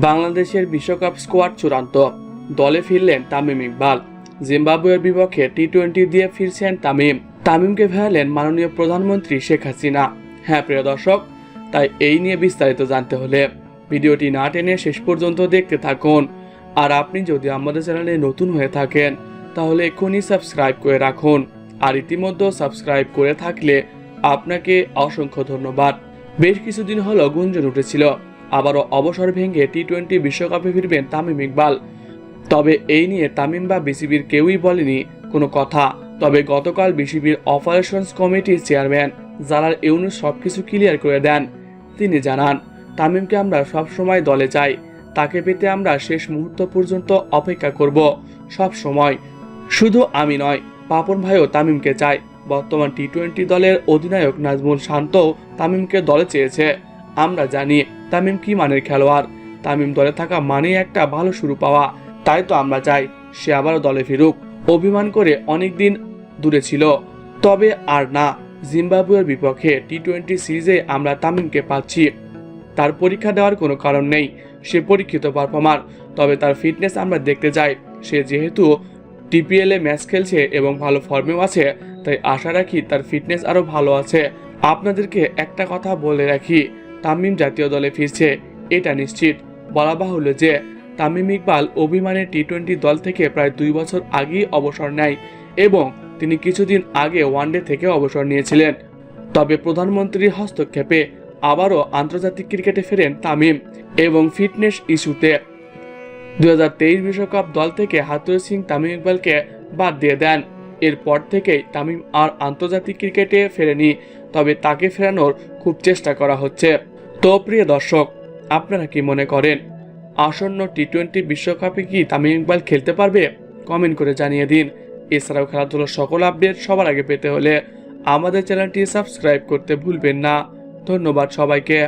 বাংলাদেশের বিশ্বকাপ স্কোয়াড চূড়ান্ত। দলে ফিরলেন তামিম ইকবাল। জিম্বাবুয়ের বিপক্ষে টি টোয়েন্টি দিয়ে ফিরছেন তামিম। তামিমকে ফেরালেন মাননীয় প্রধানমন্ত্রী শেখ হাসিনা। হ্যাঁ প্রিয় দর্শক, তাই এই নিয়ে বিস্তারিত জানতে হলে ভিডিওটি না টেনে শেষ পর্যন্ত দেখতে থাকুন। আর আপনি যদি আমাদের চ্যানেলে নতুন হয়ে থাকেন, তাহলে এক্ষুনি সাবস্ক্রাইব করে রাখুন। আর ইতিমধ্যে সাবস্ক্রাইব করে থাকলে আপনাকে অসংখ্য ধন্যবাদ। বেশ কিছুদিন হলো গুঞ্জন উঠেছিল। আবারও অবসর ভেঙে টি টোয়েন্টি বিশ্বকাপে ফিরবেন তামিম ইকবাল। তবে এই নিয়ে তামিম বা বিসিবির কেউই বলেনি কোনো কথা। তবে গতকাল বিসিবির অপারেশনস কমিটির চেয়ারম্যান জালাল ইউনুস সবকিছু ক্লিয়ার করে দেন। তিনি জানান, তামিমকে আমরা সব সময় দলে চাই। তাকে পেতে আমরা শেষ মুহূর্ত পর্যন্ত অপেক্ষা করব। সব সময়। শুধু আমি নয়, পাপন ভাইও তামিমকে চায়। বর্তমান টি টোয়েন্টি দলের অধিনায়ক নাজমুল শান্তও তামিমকে দলে চেয়েছে। আমরা জানি তামিম কি মানের খেলোয়াড়? তামিম দলে থাকা মানেই একটা ভালো শুরু পাওয়া। তাই তো আমরা চাই সে আবারও দলে ফিরুক। অভিমান করে অনেক দিন দূরে ছিল। তবে আর না, জিম্বাবুয়ের বিপক্ষে টি টোয়েন্টি সিরিজে আমরা তামিমকে পাচ্ছি। তার পরীক্ষা দেওয়ার কোনো কারণ নেই, সে পরীক্ষিত পারফর্মার তবে তার ফিটনেস আমরা দেখতে চাই। সে যেহেতু টিপিএলে ম্যাচ খেলছে এবং ভালো ফর্মেও আছে, তাই আশা রাখি তার ফিটনেস আরও ভালো আছে। আপনাদেরকে একটা কথা বলে রাখি তামিম জাতীয় দলে ফিরছে, এটা নিশ্চিত। বলা বাহুল্য যে, তামিম ইকবাল অভিমানের টি টোয়েন্টি দল থেকে প্রায় দুই বছর আগেই অবসর নেয় এবং তিনি কিছুদিন আগে ওয়ানডে থেকে অবসর নিয়েছিলেন। তবে প্রধানমন্ত্রীর হস্তক্ষেপে আবারও আন্তর্জাতিক ক্রিকেটে ফেরেন তামিম এবং ফিটনেস ইস্যুতে। দুই বিশ্বকাপ দল থেকে হাতুর সিং তামিম ইকবালকে বাদ দিয়ে দেন। এরপর থেকেই তামিম আর আন্তর্জাতিক ক্রিকেটে ফেরেনি, তবে তাকে ফেরানোর খুব চেষ্টা করা হচ্ছে। তো প্রিয় দর্শক, আপনারা কি মনে করেন, আসন্ন টি টোয়েন্টি বিশ্বকাপে কি তামিম ইকবাল খেলতে পারবে? কমেন্ট করে জানিয়ে দিন। এছাড়াও খেলাধুলোর সকল আপডেট সবার আগে পেতে হলে আমাদের চ্যানেলটি সাবস্ক্রাইব করতে ভুলবেন না। ধন্যবাদ সবাইকে।